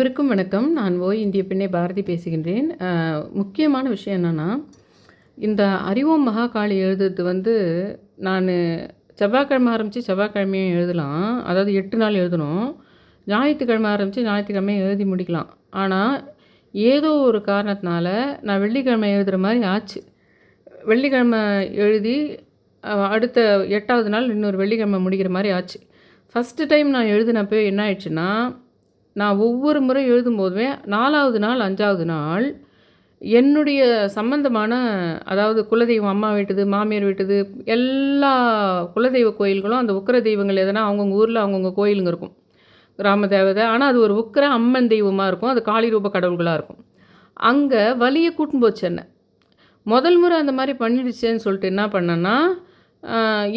இவருக்கும் வணக்கம். நான் ஓய் இந்திய பெண்ணை பாரதி பேசுகின்றேன். முக்கியமான விஷயம் என்னென்னா இந்த அறிவோம் மகாகாளி எழுதுறது வந்து நான் செவ்வாய்க்கிழமை ஆரம்பித்து செவ்வாய்க்கிழமையும் எழுதலாம். அதாவது எட்டு நாள் எழுதணும். ஞாயிற்றுக்கிழமை ஆரம்பித்து ஞாயிற்றுக்கிழமையும் எழுதி முடிக்கலாம். ஆனால் ஏதோ ஒரு காரணத்தினால நான் வெள்ளிக்கிழமை எழுதுகிற மாதிரி ஆச்சு. வெள்ளிக்கிழமை எழுதி அடுத்த எட்டாவது நாள் இன்னொரு வெள்ளிக்கிழமை முடிக்கிற மாதிரி ஆச்சு. ஃபஸ்ட்டு டைம் நான் எழுதினப்போ என்ன ஆயிடுச்சுன்னா நான் ஒவ்வொரு முறை எழுதும்போதுமே நாலாவது நாள் அஞ்சாவது நாள் என்னுடைய சம்பந்தமான அதாவது குலதெய்வம் அம்மா வீட்டுது மாமியார் வீட்டுது எல்லா குலதெய்வ கோயில்களும் அந்த உக்கிர தெய்வங்கள் எதனா அவங்கவுங்க ஊரில் அவங்கவுங்க கோயிலுங்க இருக்கும். கிராம தேவதை. ஆனால் அது ஒரு உக்கர அம்மன் தெய்வமாக இருக்கும். அது காளி ரூப கடவுள்களாக இருக்கும். அங்கே வலியை கூட்டின்னு போச்சு என்ன? முதல் முறை அந்த மாதிரி பண்ணிடுச்சேன்னு சொல்லிட்டு என்ன பண்ணேன்னா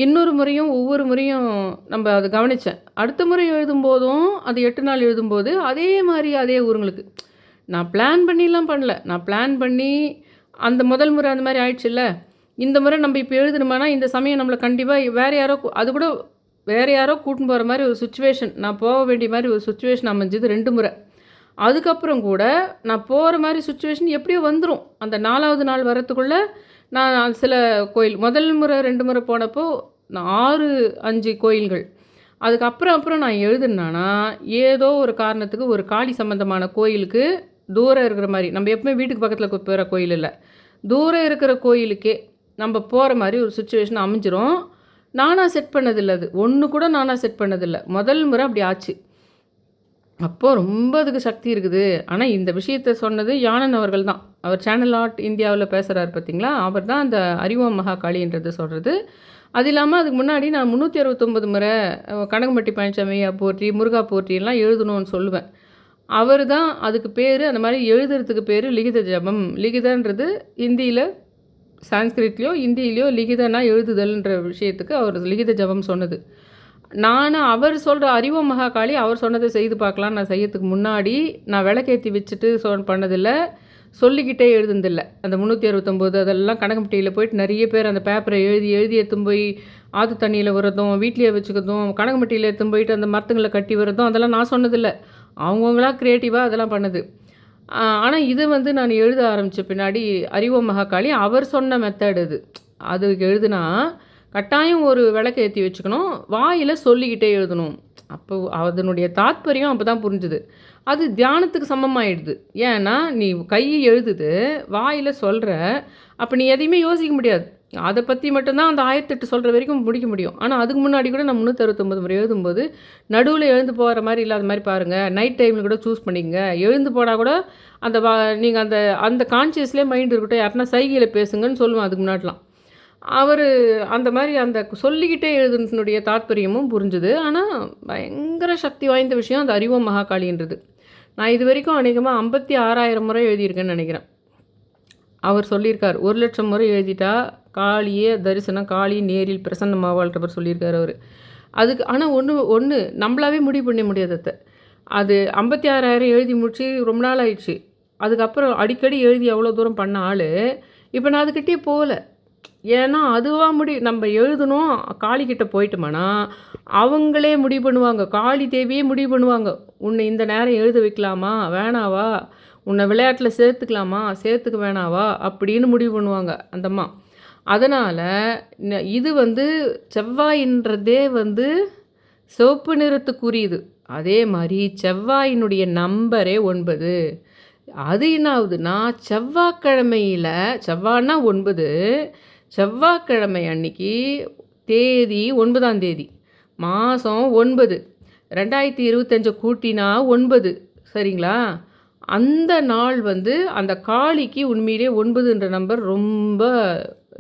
இன்னொரு முறையும் ஒவ்வொரு முறையும் நம்ம அதை கவனித்தேன் அடுத்த முறை எழுதும்போதும் அது எட்டு நாள் எழுதும்போது அதே மாதிரி அதே ஊருங்களுக்கு. நான் பிளான் பண்ணிலாம் பண்ணல. நான் பிளான் பண்ணி அந்த முதல் முறை அந்த மாதிரி ஆயிடுச்சுல்ல? இந்த முறை நம்ம இப்போ எழுதணுமானா இந்த சமயம் நம்மளை கண்டிப்பாக வேறு யாரோ அது கூட வேறு யாரோ கூட்டின்னு போகிற மாதிரி ஒரு சுச்சுவேஷன் நான் போக வேண்டிய மாதிரி ஒரு சுச்சுவேஷன் அமைஞ்சது ரெண்டு முறை. அதுக்கப்புறம் கூட நான் போகிற மாதிரி சுச்சுவேஷன் எப்படியோ வந்துடும் அந்த நாலாவது நாள் வரத்துக்குள்ளே நான் சில கோயில் முதல் முறை ரெண்டு முறை போனப்போ நான் ஆறு அஞ்சு கோயில்கள். அதுக்கப்புறம் அப்புறம் நான் எழுதுனானா ஏதோ ஒரு காரணத்துக்கு ஒரு காளி சம்மந்தமான கோயிலுக்கு தூரம் இருக்கிற மாதிரி நம்ம எப்பவுமே வீட்டுக்கு பக்கத்தில் போகிற கோயில் இல்லை. தூரம் இருக்கிற கோயிலுக்கே நம்ம போகிற மாதிரி ஒரு சுச்சுவேஷன் அமைஞ்சிரும். நானாக செட் பண்ணதில்லை அது. ஒன்று கூட நானாக செட் பண்ணதில்லை. முதல் முறை அப்படி ஆச்சு. அப்போது ரொம்ப அதுக்கு சக்தி இருக்குது. ஆனால் இந்த விஷயத்தை சொன்னது யானன் அவர்கள் தான். அவர் சேனல் ஆர்ட் இந்தியாவில் பேசுகிறார் பார்த்தீங்களா அவர் தான் அந்த அறிவோம் மகாகாளின்றதை சொல்கிறது அது இல்லாமல் அதுக்கு முன்னாடி நான் முந்நூற்றி அறுபத்தொம்பது முறை கனகம்பட்டி பழனிசாமியா போற்றி முருகா போற்றியெல்லாம் எழுதணும்னு சொல்லுவேன். அவர் தான் அதுக்கு பேர் அந்த மாதிரி எழுதுறதுக்கு பேர் லிகித ஜபம். லிகிதன்றது ஹிந்தியில் சான்ஸ்கிரிட்லேயோ ஹிந்திலேயோ லிகிதனா எழுதுதல்ன்ற விஷயத்துக்கு அவர் லிகித ஜபம் சொன்னது. நான் அவர் சொல்கிற அறிவ மகாகாளி அவர் சொன்னதை செய்து பார்க்கலாம். நான் செய்யறதுக்கு முன்னாடி நான் விளக்கேற்றி வச்சுட்டு சொ பண்ணதில்லை. சொல்லிக்கிட்டே எழுதுனதில்லை. அந்த முந்நூற்றி அறுபத்தொம்போது அதெல்லாம் கனகம்பட்டியில் போயிட்டு நிறைய பேர் அந்த பேப்பரை எழுதி எழுதி எடுத்துன்னு போய் ஆற்று தண்ணியில் விடுறதும் வீட்லேயே வச்சுக்கிறதும் கனகம்பட்டியில் எடுத்துன்னு போயிட்டு அந்த மரத்துங்களை கட்டி விடுறதும் அதெல்லாம் நான் சொன்னதில்லை. அவங்கவுங்களா க்ரியேட்டிவாக அதெல்லாம் பண்ணுது. ஆனால் இது வந்து நான் எழுத ஆரம்பித்த பின்னாடி அறிவோ மகாகாளி அவர் சொன்ன மெத்தட் இது அதுக்கு எழுதுனா கட்டாயம் ஒரு விளக்கு ஏற்றி வச்சுக்கணும். வாயில் சொல்லிக்கிட்டே எழுதணும். அப்போ அதனுடைய தாத்பரியம் அப்போ தான் புரிஞ்சுது. அது தியானத்துக்கு சமமாயிடுது. ஏன்னா நீ கையை எழுதுது வாயில் சொல்கிற அப்போ நீ எதையுமே யோசிக்க முடியாது. அதை பற்றி மட்டும்தான் அந்த ஆயிரத்தெட்டு சொல்கிற வரைக்கும் முடிக்க முடியும். ஆனால் அதுக்கு முன்னாடி கூட நான் முந்நூற்றறுபத்தொம்பது முறை எழுதும்போது நடுவில் எழுந்து போகிற மாதிரி இல்லாத மாதிரி பாருங்கள் நைட் டைமில் கூட சூஸ் பண்ணிக்கங்க. எழுந்து போனால் கூட அந்த வா நீங்கள் அந்த அந்த கான்சியஸ்லேயே மைண்ட் இருக்கட்டும் யாருன்னா சைகையில் பேசுங்கன்னு சொல்லுவேன் அதுக்கு முன்னாடிலாம். அவர் அந்த மாதிரி அந்த சொல்லிக்கிட்டே எழுதுனுடைய தாத்பரியமும் புரிஞ்சுது. ஆனால் பயங்கர சக்தி வாய்ந்த விஷயம் அந்த அறிவம் மகாகாளின்றது. நான் இது வரைக்கும் அநேகமாக ஐம்பத்தி ஆறாயிரம் முறை எழுதியிருக்கேன்னு நினைக்கிறேன். அவர் சொல்லியிருக்கார் ஒரு லட்சம் முறை எழுதிட்டா காளியே தரிசனம் காளி நேரில் பிரசன்னமாவாள்ன்றவர் சொல்லியிருக்கார் அவர். அதுக்கு ஆனால் ஒன்று ஒன்று நம்மளாவே முடிவு பண்ண முடியாது அதை அது ஐம்பத்தி ஆறாயிரம் எழுதி முடிச்சு ரொம்ப நாள் ஆயிடுச்சு. அதுக்கப்புறம் அடிக்கடி எழுதி அவ்வளோ தூரம் பண்ண ஆள். இப்போ நான் அதுக்கிட்டே போகல. ஏன்னா அதுவாக முடி நம்ம எழுதணும் காளிக்கிட்ட போயிட்டோம்னா அவங்களே முடிவு பண்ணுவாங்க. காளி தேவியே முடிவு பண்ணுவாங்க. உன்னை இந்த நேரம் எழுத வைக்கலாமா? வேணாவா? உன்னை விளையாட்டில் சேர்த்துக்கலாமா? சேர்த்துக்க வேணாவா? அப்படின்னு முடிவு பண்ணுவாங்க அந்தம்மா அதனால் இது வந்து செவ்வாயின்றதே வந்து சிவப்பு நிறத்துக்குரியது. அதே மாதிரி செவ்வாயினுடைய நம்பரே ஒன்பது. அது என்ன ஆகுதுன்னா செவ்வாய்க்கிழமையில் செவ்வாய்னா ஒன்பது செவ்வாய்க்கிழமை அன்னைக்கு தேதி ஒன்பதாம் தேதி. மாதம் ஒன்பது. ரெண்டாயிரத்தி இருபத்தஞ்சை கூட்டினா ஒன்பது. சரிங்களா? அந்த நாள் வந்து அந்த காளிக்கு உண்மையிலே ஒன்பதுன்ற நம்பர் ரொம்ப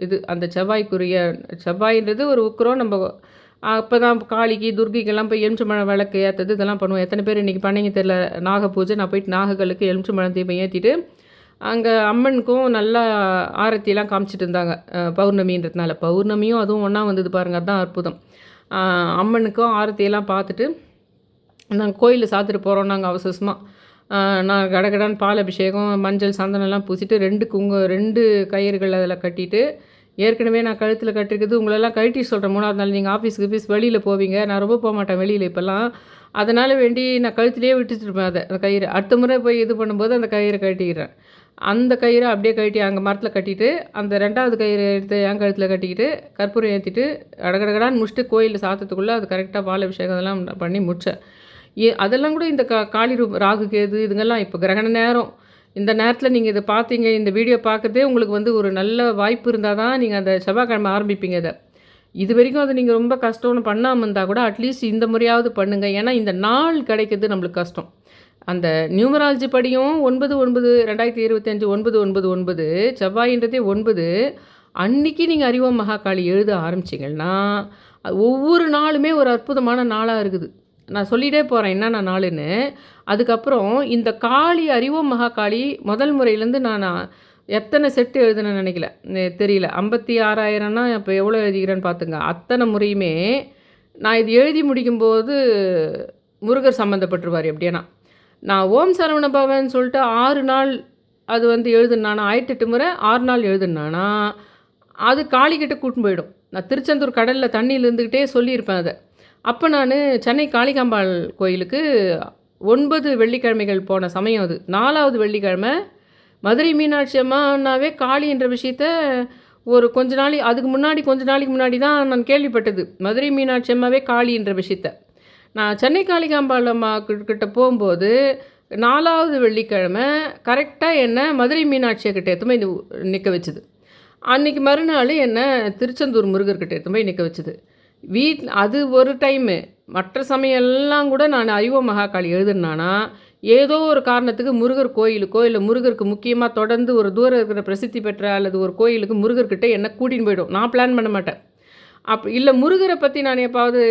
இது. அந்த செவ்வாய்க்குரிய செவ்வாயின்றது ஒரு உக்கரம். நம்ம அப்போ தான் காளிக்கு துர்கிக்கெல்லாம் போய் எலுமிச்சம்பழம் விளக்கு ஏற்றது இதெல்லாம் பண்ணுவோம். எத்தனை பேர் இன்றைக்கி பண்ணீங்க தெரில நாக பூஜை நான் போயிட்டு நாகங்களுக்கு எலுமிச்சம்பழம் தீபம் ஏற்றிட்டு அங்கே அம்மனுக்கும் நல்லா ஆரத்தியெல்லாம் காமிச்சிட்டு இருந்தாங்க. பௌர்ணமின்றதுனால. பௌர்ணமியும் அதுவும் ஒன்றா வந்தது பாருங்கள் அதுதான் அற்புதம். அம்மனுக்கும் ஆரத்தியெல்லாம் பார்த்துட்டு நாங்கள் கோயிலில் சாத்துட்டு போகிறோம் நாங்கள் அவசரமாக நான் கடகடான்னு பால் அபிஷேகம் மஞ்சள் சந்தனம்லாம் பூசிட்டு ரெண்டு குங்க ரெண்டு கயிறுகள் அதில் கட்டிட்டு ஏற்கனவே நான் கழுத்தில் கட்டிருக்குது உங்களெல்லாம் கழட்டி சொல்கிறேன் மூணாவது நாள் நீங்கள் ஆஃபீஸ்க்கு ஆஃபீஸ் வெளியில் போவீங்க. நான் ரொம்ப போக மாட்டேன் வெளியில் இப்போல்லாம். அதனால் வேண்டி நான் கழுத்துலேயே விட்டுட்டுருப்பேன் அதை அந்த கயிறு. அடுத்த முறை போய் இது பண்ணும்போது அந்த கயிறை கட்டிக்கிறேன் அந்த கயிறை அப்படியே கட்டி அங்கே மரத்தில் கட்டிட்டு அந்த ரெண்டாவது கயிறு எடுத்து என் கழுத்தில் கட்டிக்கிட்டு கற்பூரம் ஏற்றிட்டு அடகடகடான்னு முடிச்சுட்டு கோயிலில் சாத்தத்துக்குள்ளே அது கரெக்டாக பால் அபிஷேகம் அதெல்லாம் பண்ணி முடித்தேன் ஏ அதெல்லாம் கூட இந்த கா காளி ரூப் ராகு கேது இதுங்கெல்லாம் இப்போ கிரகண நேரம். இந்த நேரத்தில் நீங்கள் இதை பார்த்தீங்க இந்த வீடியோ பார்க்குறதே உங்களுக்கு வந்து ஒரு நல்ல வாய்ப்பு இருந்தால் தான் நீங்கள் அந்த செவ்வாய்க்கிழமை ஆரம்பிப்பீங்க இதை. இது வரைக்கும் அதை நீங்கள் ரொம்ப கஷ்டம்னு பண்ணாமல் இருந்தால் கூட அட்லீஸ்ட் இந்த முறையாவது பண்ணுங்கள் ஏன்னா இந்த நாள் கிடைக்கிறது நம்மளுக்கு கஷ்டம். அந்த நியூமராலஜி படியும் ஒன்பது ஒன்பது ரெண்டாயிரத்தி இருபத்தஞ்சு ஒன்பது ஒன்பது ஒன்பது செவ்வாயின்றதே ஒன்பது. அன்னைக்கு நீங்கள் அறிவோம் மகாகாளி எழுத ஆரம்பிச்சிங்கன்னா ஒவ்வொரு நாளுமே ஒரு அற்புதமான நாளாக இருக்குது. நான் சொல்லிகிட்டே போகிறேன் என்னென்ன நாளுன்னு. அதுக்கப்புறம் இந்த காளி அறிவோம் மகாகாளி முதல் முறையிலேருந்து நான் எத்தனை செட்டு எழுதுனேன்னு நினைக்கல. தெரியல. ஐம்பத்தி ஆறாயிரம்னா இப்போ எவ்வளோ எழுதிக்கிறேன்னு பார்த்துங்க அத்தனை முறையுமே நான் இது எழுதி முடிக்கும்போது முருகர் சம்மந்தப்பட்டுருவார் எப்படியானா நான் ஓம் சரவண பவன் சொல்லிட்டு ஆறு நாள் அது வந்து எழுதுனானா? ஆயிரத்தெட்டு முறை ஆறு நாள் எழுதுனானா? அது காளிக்கிட்ட கூட்டின்னு போயிடும். நான் திருச்செந்தூர் கடலில் தண்ணியில் இருந்துக்கிட்டே சொல்லியிருப்பேன் அதை. அப்போ நான் சென்னை காளிகாம்பாள் கோயிலுக்கு ஒன்பது வெள்ளிக்கிழமைகள் போன சமயம் அது. நாலாவது வெள்ளிக்கிழமை மதுரை மீனாட்சி அம்மானாவே காளின்ற விஷயத்த ஒரு கொஞ்ச நாளை அதுக்கு முன்னாடி கொஞ்ச நாளைக்கு முன்னாடி தான் நான் கேள்விப்பட்டது. மதுரை மீனாட்சி அம்மாவே காளி என்ற விஷயத்த. நான் சென்னை காளிகாம்பாளம் கிட்ட போகும்போது நாலாவது வெள்ளிக்கிழமை கரெக்டாக என்ன மதுரை மீனாட்சியை கிட்ட எத்துமே நிற்க வச்சுது. அன்னைக்கு மறுநாள் என்ன திருச்செந்தூர் முருகர்கிட்ட எடுத்து போய் நிற்க வச்சுது. வீட் அது ஒரு டைமு மற்ற சமயம் எல்லாம் கூட நான் அறிவோ மகாகாளி எழுதுனானா ஏதோ ஒரு காரணத்துக்கு முருகர் கோயிலுக்கோ இல்லை முருகருக்கு முக்கியமாக தொடர்ந்து ஒரு தூரம் இருக்கிற பிரசித்தி பெற்ற அல்லது ஒரு கோயிலுக்கு முருகர்கிட்ட என்ன கூட்டின்னு போயிடும். நான் பிளான் பண்ண மாட்டேன். அப் இல்லை முருகரை பற்றி நான் எப்பாவது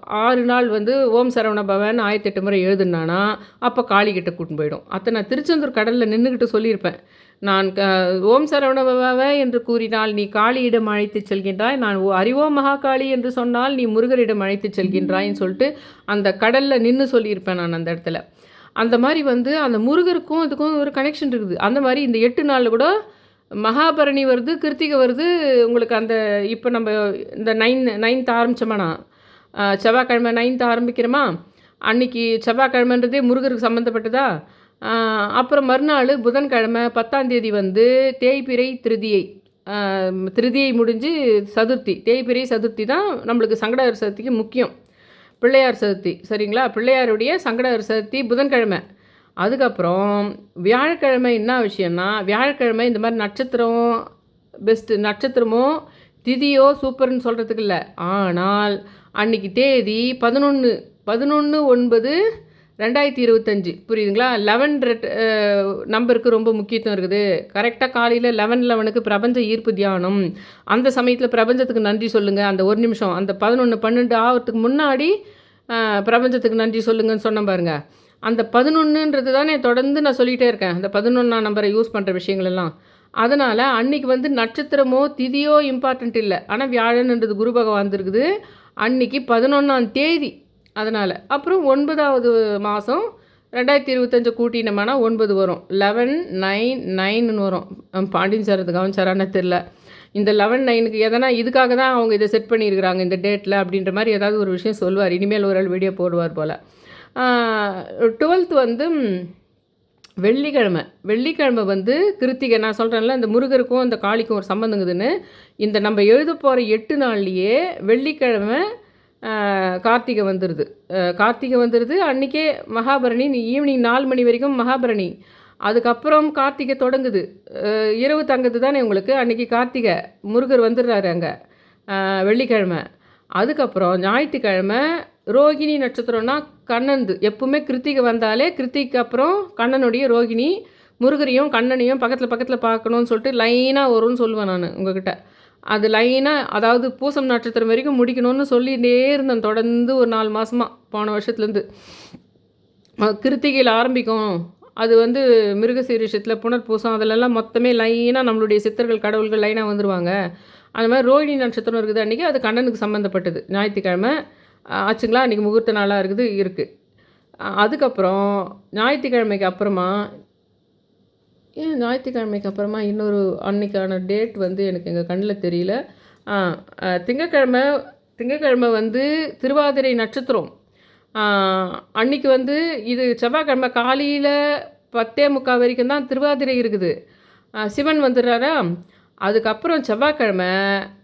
ஆறு நாள் வந்து ஓம் சரவண பவன் ஆயிரத்தி எட்டு முறை எழுதுனானா அப்போ காளிகிட்ட கூட்டின்னு போயிடும். அத்தை நான் திருச்செந்தூர் கடலில் நின்றுக்கிட்டு சொல்லியிருப்பேன். நான் க ஓம் சரவண பவ என்று கூறினால் நீ காளியிடம் அழைத்து செல்கின்றாய் நான் ஓ- அறிவோம் மகாகாளி என்று சொன்னால் நீ முருகரிடம் அழைத்து செல்கின்றாய்ன்னு சொல்லிட்டு அந்த கடலில் நின்று சொல்லியிருப்பேன் நான் அந்த இடத்துல. அந்த மாதிரி வந்து அந்த முருகருக்கும் இதுக்கும் ஒரு கனெக்ஷன் இருக்குது. அந்த மாதிரி இந்த எட்டு நாளில் கூட மகாபரணி வருது கிருத்திகை வருது. உங்களுக்கு அந்த இப்போ நம்ம இந்த நைன்? நைன்த் ஆரம்பித்தோமாண்ணா செவ்வாய்க்கிழமை நைன்த் ஆரம்பிக்கிறோமா? அன்னைக்கு செவ்வாய்க்கிழமைன்றதே முருகருக்கு சம்மந்தப்பட்டதா அப்புறம் மறுநாள் புதன்கிழமை பத்தாந்தேதி வந்து தேய்பிறை திருதியை திருதியை முடிஞ்சு சதுர்த்தி. தேய்பிறை சதுர்த்தி தான் நம்மளுக்கு சங்கடகர் சதுர்த்திக்கு முக்கியம். பிள்ளையார் சதுர்த்தி சரிங்களா? பிள்ளையாருடைய சங்கடஹர சதுர்த்தி புதன்கிழமை. அதுக்கப்புறம் வியாழக்கிழமை என்ன விஷயம்னா வியாழக்கிழமை இந்த மாதிரி நட்சத்திரம் பெஸ்ட்டு நட்சத்திரமோ திதியோ சூப்பர்னு சொல்கிறதுக்கு இல்லை. ஆனால் அன்னைக்கு தேதி பதினொன்று பதினொன்று ஒன்பது ரெண்டாயிரத்தி இருபத்தஞ்சி. புரியுதுங்களா? லெவன் ரெட் நம்பருக்கு ரொம்ப முக்கியத்துவம் இருக்குது. கரெக்டாக காலையில் லெவன் லெவனுக்கு பிரபஞ்ச ஈர்ப்பு தியானம். அந்த சமயத்தில் பிரபஞ்சத்துக்கு நன்றி சொல்லுங்கள் அந்த ஒரு நிமிஷம் அந்த பதினொன்று பன்னெண்டு ஆகிறதுக்கு முன்னாடி பிரபஞ்சத்துக்கு நன்றி சொல்லுங்கன்னு சொன்ன பாருங்கள் அந்த பதினொன்றுன்றது தானே தொடர்ந்து நான் சொல்லிகிட்டே இருக்கேன். அந்த பதினொன்றாம் நம்பரை யூஸ் பண்ணுற விஷயங்கள் எல்லாம் அதனால் அன்றைக்கி வந்து நட்சத்திரமோ திதியோ இம்பார்ட்டண்ட் இல்லை. ஆனால் வியாழன்ன்றது குரு பகவான் இருக்குது அன்னைக்கு பதினொன்றாம் தேதி. அதனால். அப்புறம் ஒன்பதாவது மாதம் ரெண்டாயிரத்தி இருபத்தஞ்சு கூட்டினோம்னா ஒன்பது வரும். லெவன் நைன் நைன்னு வரும். பாண்டியன் சார் அது கவனிச்சாரான்னு தெரில இந்த லெவன் நைனுக்கு எதனா இதுக்காக தான் அவங்க இதை செட் பண்ணியிருக்கிறாங்க இந்த டேட்டில் அப்படின்ற மாதிரி ஏதாவது ஒரு விஷயம் சொல்லுவார். இனிமேல் ஒரு ஆள் வீடியோ போடுவார் போல். டுவெல்த் வந்து வெள்ளிக்கிழமை. வெள்ளிக்கிழமை வந்து கிருத்திகை நான் சொல்கிறேன்ல இந்த முருகருக்கும் இந்த காளிக்கும் ஒரு சம்மந்தங்குதுன்னு இந்த நம்ம எழுத போகிற எட்டு நாள்லேயே வெள்ளிக்கிழமை கார்த்திகை வந்துடுது கார்த்திகை வந்துடுது அன்றைக்கே மகாபரணி ஈவினிங் நாலு மணி வரைக்கும் மகாபரணி. அதுக்கப்புறம் கார்த்திகை தொடங்குது. இரவு தங்குது தானே உங்களுக்கு? அன்றைக்கி கார்த்திகை முருகர் வந்துடுறாரு அங்கே. வெள்ளிக்கிழமை. அதுக்கப்புறம் ஞாயிற்றுக்கிழமை ரோகிணி நட்சத்திரம்னா கண்ணன்து எப்பவுமே கிருத்திகை வந்தாலே கிருத்திக்கு அப்புறம் கண்ணனுடைய ரோகிணி முருகரையும் கண்ணனையும் பக்கத்தில் பக்கத்தில் பார்க்கணும்னு சொல்லிட்டு லைனாக வரும்னு சொல்லுவேன் நான் உங்ககிட்ட. அது லைனாக அதாவது பூசம் நட்சத்திரம் வரைக்கும் முடிக்கணும்னு சொல்லிகிட்டே இருந்தேன் தொடர்ந்து ஒரு நாலு மாதமாக போன வருஷத்துலேருந்து. கிருத்திகையில் ஆரம்பிக்கும். அது வந்து மிருகசீரிஷத்தில் புனர்பூசம் அதிலெல்லாம் மொத்தமே லைனாக நம்மளுடைய சித்தர்கள் கடவுள்கள் லைனாக வந்துடுவாங்க அந்த மாதிரி ரோஹிணி நட்சத்திரம் இருக்குது அன்றைக்கி அது கண்ணனுக்கு சம்மந்தப்பட்டது ஞாயிற்றுக்கிழமை ஆச்சுங்களா? அன்றைக்கி முகூர்த்த நாளாக இருக்குது இருக்குது அதுக்கப்புறம் ஞாயிற்றுக்கிழமைக்கு அப்புறமா ஏன் ஞாயிற்றுக்கிழமைக்கு அப்புறமா இன்னொரு அன்னைக்கான டேட் வந்து எனக்கு எங்கள் கண்ணில் தெரியல. திங்கக்கிழமை திங்கக்கிழமை திங்கட்கிழமை திங்கட்கிழமை வந்து திருவாதிரை நட்சத்திரம். அன்னைக்கு வந்து இது செவ்வாய்க்கிழமை காலையில் பத்தே முக்கால் வரைக்கும் தான் திருவாதிரை இருக்குது. சிவன் வந்துடுறாரா? அதுக்கப்புறம் செவ்வாய்க்கிழமை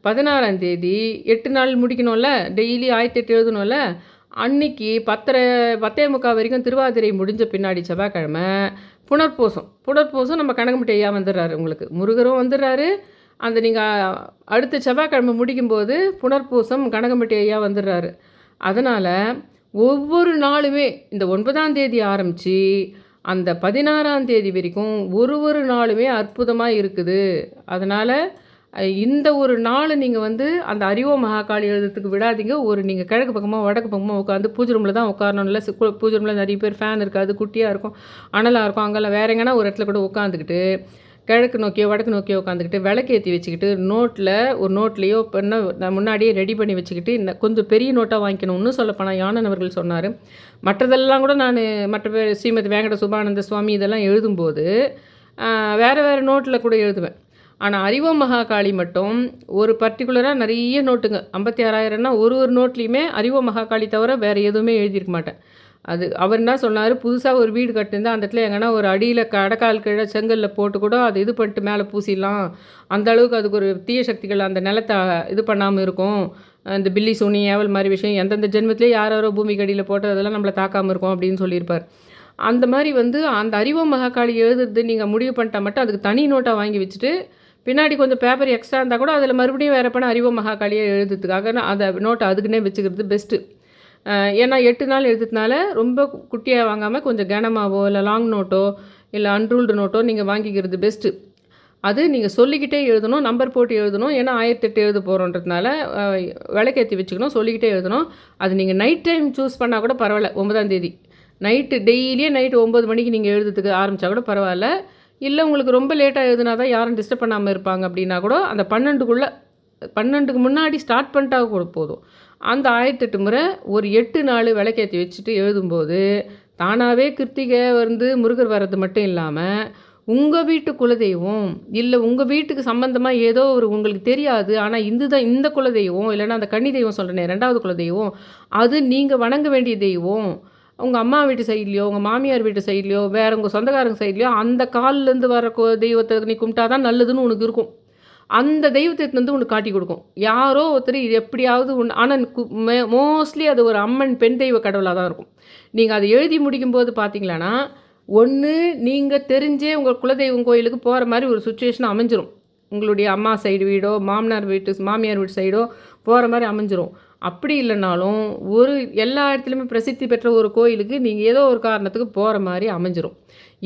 பதினாறாம் தேதி எட்டு நாள் முடிக்கணும்ல? டெய்லி ஆயிரத்தி எட்டு எழுதணும்ல? அன்னைக்கு பத்தரை பத்தே முக்கால் வரைக்கும் திருவாதிரை முடிஞ்ச பின்னாடி செவ்வாய்க்கிழமை புனர்பூசம். புனர்பூசம் நம்ம கனகம்பட்டி ஐயா வந்துடுறாரு உங்களுக்கு. முருகரும் வந்துடுறாரு. அந்த நீங்கள் அடுத்த செவ்வாய்க்கிழமை முடிக்கும்போது புனர்பூசம் கனகம்பட்டி ஐயா வந்துடுறாரு. அதனால் ஒவ்வொரு நாளுமே இந்த ஒன்பதாம் தேதி ஆரம்பித்து அந்த பதினாறாம் தேதி வரைக்கும் ஒரு ஒரு நாளுமே அற்புதமாக இருக்குது. அதனால் இந்த ஒரு நாள் நீங்கள் வந்து அந்த அறிவோ மகாகாளி எழுதுறதுக்கு விடாதீங்க. ஒரு நீங்கள் கிழக்கு பக்கமாக வடக்கு பக்கமாக உட்காந்து பூஜை ரூமில் தான் உட்காரணும் இல்லை பூஜை ரூமில் நிறைய பேர் ஃபேன் இருக்காது குட்டியாக இருக்கும் அனலாக இருக்கும். அங்கெல்லாம் வேற எங்கன்னா ஒரு இடத்துல கூட உட்காந்துக்கிட்டு கிழக்கு நோக்கியோ வடக்கு நோக்கியோ உட்காந்துக்கிட்டு விளக்கேற்றி வச்சுக்கிட்டு நோட்டில் ஒரு நோட்லேயோ பண்ண என்ன முன்னாடியே ரெடி பண்ணி வச்சுக்கிட்டு இந்த கொஞ்சம் பெரிய நோட்டாக வாங்கிக்கணும்னு சொல்லப்போனால் யானன் அவர்கள் சொன்னார். மற்றதெல்லாம் கூட நான் மற்ற பேர் ஸ்ரீமதி வேங்கட சுபானந்த சுவாமி இதெல்லாம் எழுதும்போது வேறு வேறு நோட்டில் கூட எழுதுவேன். ஆனால் அறிவோம் மகாகாளி மட்டும் ஒரு பர்டிகுலராக நிறைய நோட்டுங்க. ஐம்பத்தி ஆறாயிரம்னா ஒரு ஒரு நோட்லேயுமே அறிவோ மகாகாளி தவிர வேறு எதுவுமே எழுதியிருக்க மாட்டேன். அது அவர் என்ன சொன்னார்? புதுசாக ஒரு வீடு கட்டிருந்தா அந்த இடத்துல எங்கன்னா ஒரு அடியில் கடக்கால் கீழே செங்கல்ல போட்டு கூட அது இது பண்ணிட்டு மேலே பூசிடலாம். அந்த அளவுக்கு அதுக்கு ஒரு தீய சக்திகள் அந்த நிலத்தை இது பண்ணாமல் இருக்கும். இந்த பில்லி சூனி ஏவல் மாதிரி விஷயம் எந்தெந்த ஜென்மத்திலே யார் யாரோ பூமிக்கு அடியில் போட்டு அதெல்லாம் நம்மளை தாக்காமல் இருக்கும் அப்படின்னு சொல்லியிருப்பார். அந்த மாதிரி வந்து அந்த அறிவோ மகாக்காளி எழுதுறது நீங்கள் முடிவு பண்ணிட்டா மட்டும் அதுக்கு தனி நோட்டாக வாங்கி வச்சுட்டு பின்னாடி கொஞ்சம் பேப்பர் எக்ஸ்ட்ரா இருந்தால் கூட அதில் மறுபடியும் வேறு பண்ண அறிவோ மகாகாளியை எழுதுறதுக்காக நான் அந்த நோட்டை அதுக்குன்னே வச்சுக்கிறது பெஸ்ட்டு ஏன்னா எட்டு நாள் எழுதுறதுனால ரொம்ப குட்டியாக வாங்காமல் கொஞ்சம் கனமாவோ இல்லை லாங் நோட்டோ இல்லை அன்ரூல்டு நோட்டோ நீங்கள் வாங்கிக்கிறது பெஸ்ட்டு அது நீங்கள் சொல்லிக்கிட்டே எழுதணும் நம்பர் போட்டு எழுதணும் ஏன்னா ஆயிரத்தெட்டு எழுத போகிறோன்றதுனால விளக்கேற்றி வச்சுக்கணும் சொல்லிக்கிட்டே எழுதணும். அது நீங்கள் நைட் டைம் சூஸ் பண்ணால் கூட பரவாயில்ல ஒன்பதாம் தேதி. நைட்டு டெய்லியே நைட்டு ஒம்பது மணிக்கு நீங்கள் எழுதுறதுக்கு ஆரம்பித்தா கூட பரவாயில்ல. இல்லை உங்களுக்கு ரொம்ப லேட்டாக எழுதுனா தான் யாரும் டிஸ்டர்ப் பண்ணாமல் இருப்பாங்க அப்படின்னா கூட அந்த பன்னெண்டுக்குள்ளே பன்னெண்டுக்கு முன்னாடி ஸ்டார்ட் பண்ணிட்டா கூட போதும். அந்த ஆயிரத்தெட்டு முறை ஒரு எட்டு நாள் விளக்கேற்றி வச்சுட்டு எழுதும்போது தானாகவே கிருத்திகை வந்து முருகர் வர்றது மட்டும் இல்லாமல் உங்கள் வீட்டு குலதெய்வம் இல்லை உங்கள் வீட்டுக்கு சம்மந்தமாக ஏதோ ஒரு உங்களுக்கு தெரியாது ஆனால் இந்து தான் இந்த குலதெய்வம் இல்லைன்னா அந்த கன்னி தெய்வம் சொல்கிறேனே ரெண்டாவது குலதெய்வம் அது நீங்கள் வணங்க வேண்டிய தெய்வம் உங்கள் அம்மா வீட்டு சைட்லையோ உங்கள் மாமியார் வீட்டு சைட்லையோ வேறு உங்கள் சொந்தக்காரங்க சைட்லையோ அந்த கால்லேருந்து வர தெய்வத்தை நீ கும்பிட்டா தான் நல்லதுன்னு உனக்கு இருக்கும். அந்த தெய்வத்தை வந்து உனக்கு காட்டி கொடுக்கும். யாரோ ஒருத்தர் இது எப்படியாவது ஒன்று ஆனால் மோஸ்ட்லி அது ஒரு அம்மன் பெண் தெய்வ கடவுளாக தான் இருக்கும். நீங்கள் அதை எழுதி முடிக்கும்போது பார்த்தீங்களான்னா ஒன்று நீங்கள் தெரிஞ்சே உங்கள் குலதெய்வம் கோயிலுக்கு போகிற மாதிரி ஒரு சுச்சுவேஷன் அமைஞ்சிரும். உங்களுடைய அம்மா சைடு வீடோ மாமனார் வீட்டு மாமியார் வீட்டு சைடோ போகிற மாதிரி அமைஞ்சிரும். அப்படி இல்லைனாலும் ஒரு எல்லா இடத்துலையுமே பிரசித்தி பெற்ற ஒரு கோயிலுக்கு நீங்கள் ஏதோ ஒரு காரணத்துக்கு போகிற மாதிரி அமைஞ்சிரும்.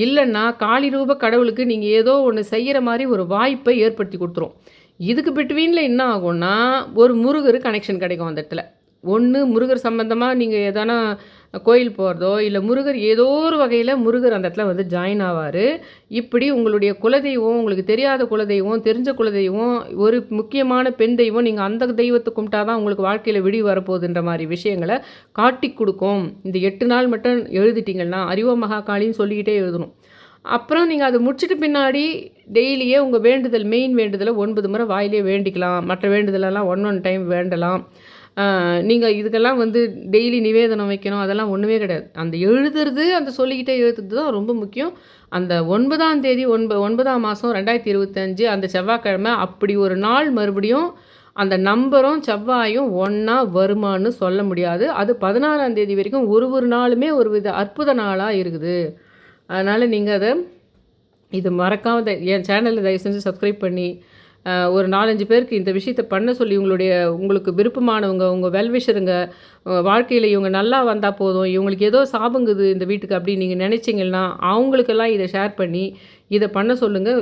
இல்லைன்னா காளி ரூப கடவுளுக்கு நீங்கள் ஏதோ ஒன்று செய்கிற மாதிரி ஒரு வாய்ப்பை ஏற்படுத்தி கொடுத்துரும். இதுக்கு பிட்வீனில் என்ன ஆகும்னா ஒரு முருகர் கனெக்ஷன் கிடைக்கும் அந்த இடத்துல. ஒன்று முருகர் சம்மந்தமாக நீங்கள் எதனா கோயில் போகிறதோ இல்லை முருகர் ஏதோ ஒரு வகையில் முருகர் அந்த இடத்துல வந்து ஜாயின் ஆவார். இப்படி உங்களுடைய குலதெய்வம் உங்களுக்கு தெரியாத குலதெய்வம் தெரிஞ்ச குலதெய்வம் ஒரு முக்கியமான பெண் தெய்வம் நீங்கள் அந்த தெய்வத்தை கும்பிட்டா தான் உங்களுக்கு வாழ்க்கையில் விடி வரப்போகுதுன்ற மாதிரி விஷயங்களை காட்டி கொடுக்கும். இந்த எட்டு நாள் மட்டும் எழுதிட்டிங்கன்னா அறிவோ மகாகாளின்னு சொல்லிக்கிட்டே எழுதணும். அப்புறம் நீங்கள் அதை முடிச்சிட்டு பின்னாடி டெய்லியே உங்கள் வேண்டுதல் மெயின் வேண்டுதலை ஒன்பது முறை வாயிலே வேண்டிக்கலாம். மற்ற வேண்டுதலெல்லாம் ஒன் ஒன் டைம் வேண்டலாம். நீங்கள் இதுக்கெல்லாம் வந்து டெய்லி நிவேதனம் வைக்கணும் அதெல்லாம் ஒன்றுமே கிடையாது. அந்த எழுதுறது அந்த சொல்லிக்கிட்டே எழுதுறது தான் ரொம்ப முக்கியம். அந்த ஒன்பதாம் தேதி ஒன்ப ஒன்பதாம் மாதம் ரெண்டாயிரத்தி இருபத்தஞ்சு அந்த செவ்வாய்க்கிழமை அப்படி ஒரு நாள் மறுபடியும் அந்த நம்பரும் செவ்வாயும் ஒன்றா வருமான்னு சொல்ல முடியாது. அது பதினாறாம் தேதி வரைக்கும் ஒரு ஒரு நாளுமே ஒரு வித அற்புத நாளாக இருக்குது. அதனால் நீங்கள் அதை இது மறக்காம த- என் சேனலில் தயவு செஞ்சு சப்ஸ்கிரைப் பண்ணி ஒரு நாலஞ்சு பேருக்கு இந்த விஷயத்தை பண்ண சொல்லி உங்களுடைய உங்களுக்கு விருப்பமானவங்க உங்கள் வெல்விஷருங்க வாழ்க்கையில் இவங்க நல்லா வந்தால் போதும் இவங்களுக்கு ஏதோ சாபங்குது இந்த வீட்டுக்கு அப்படின்னு நீங்கள் நினச்சிங்கன்னா அவங்களுக்கெல்லாம் இதை ஷேர் பண்ணி இதை பண்ண சொல்லுங்கள்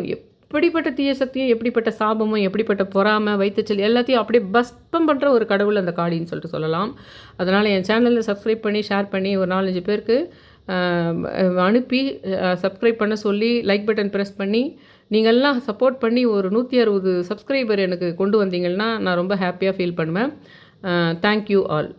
எப்படிப்பட்ட தீய சக்தியும் எப்படிப்பட்ட சாபமும் எப்படிப்பட்ட பொறாமை வைத்தச்சல் எல்லாத்தையும் அப்படியே பஸ்பம் பண்ணுற ஒரு கடவுள் அந்த காளின்னு சொல்லிட்டு சொல்லலாம். அதனால் என் சேனலில் சப்ஸ்கிரைப் பண்ணி ஷேர் பண்ணி ஒரு நாலஞ்சு பேருக்கு அனுப்பி சப்ஸ்கிரைப் பண்ண சொல்லி லைக் பட்டன் ப்ரெஸ் பண்ணி நீங்கள்லாம் சப்போர்ட் பண்ணி ஒரு நூற்றி அறுபது சப்ஸ்கிரைபர் எனக்கு கொண்டு வந்தீங்கன்னா நான் ரொம்ப ஹாப்பியாக ஃபீல் பண்ணுவேன். Thank you all